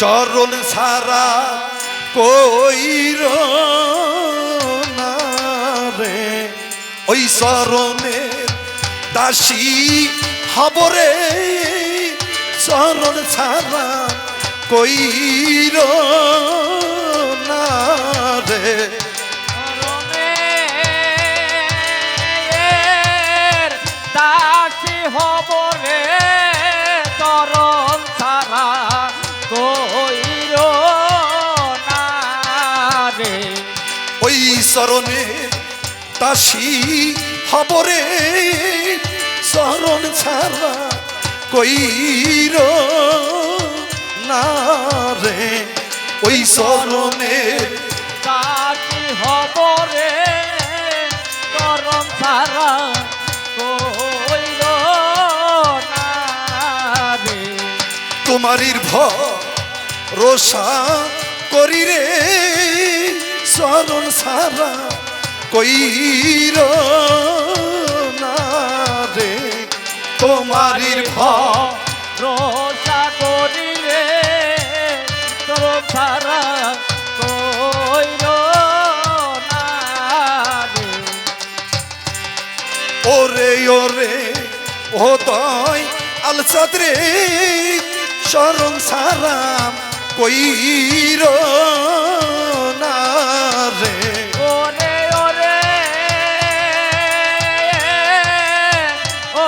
চরণ সারা কইর রে। ওই চরণে দাসী হবরে চরণ ছাড়া কইর চরণে দাসী হবরে চরণ ছাড়া কইর না রে। ওই চরণে দাসী হব রে চরণ ছাড়া কইর না রে। তোমারির ভরসা করি রে। চরণ সারা কইর না রে। তোমারির ভর রোষা করি রে তোর ছাড়া কইর না রে। ওরে ওরে ও তয় আলসাদ রে শরণ সারাম কইর রে। ওরে ওরে। ও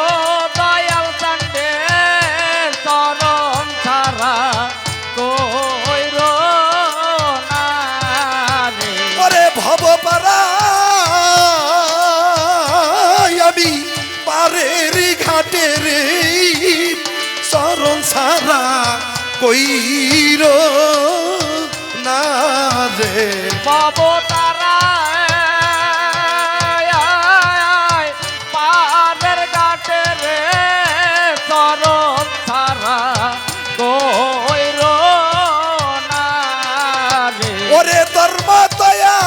দয়াল চান্ডে চরণ ছাড়া কইর না রে। ওরে ভব পারা আমি পারের ঘাটে রে শরণ সারা কইর রে পাব তারা পানের ঘাটে রে, চরণ ছাড়া কইর না রে। ওরে ধর্ম দয়া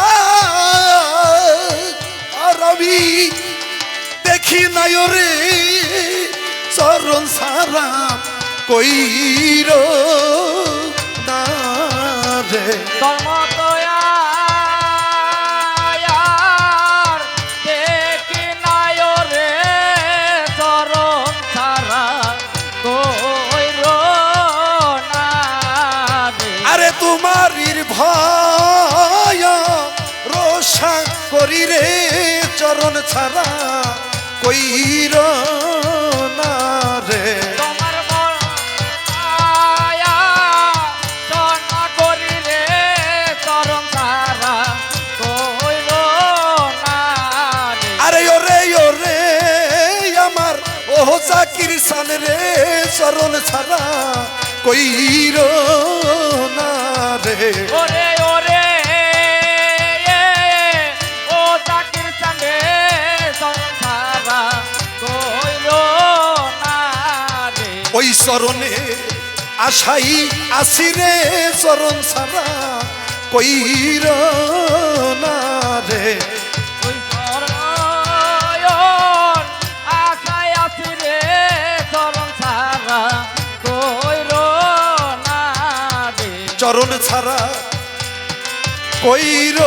আর দেখি নাই রে চরণ সারা কইর তোমারির ভয় রোষা করি রে। চরণ ছাড়া কইর না রে। জাকির সান রে চরণ ছাড়া কইর না রে। ওরে ওরে ও চাকির চাঁদে ছাড়া কইর না রে। ওই চরণে আশাই আসি রে চরণ ছাড়া কইর না চরণ ছাড়া কইর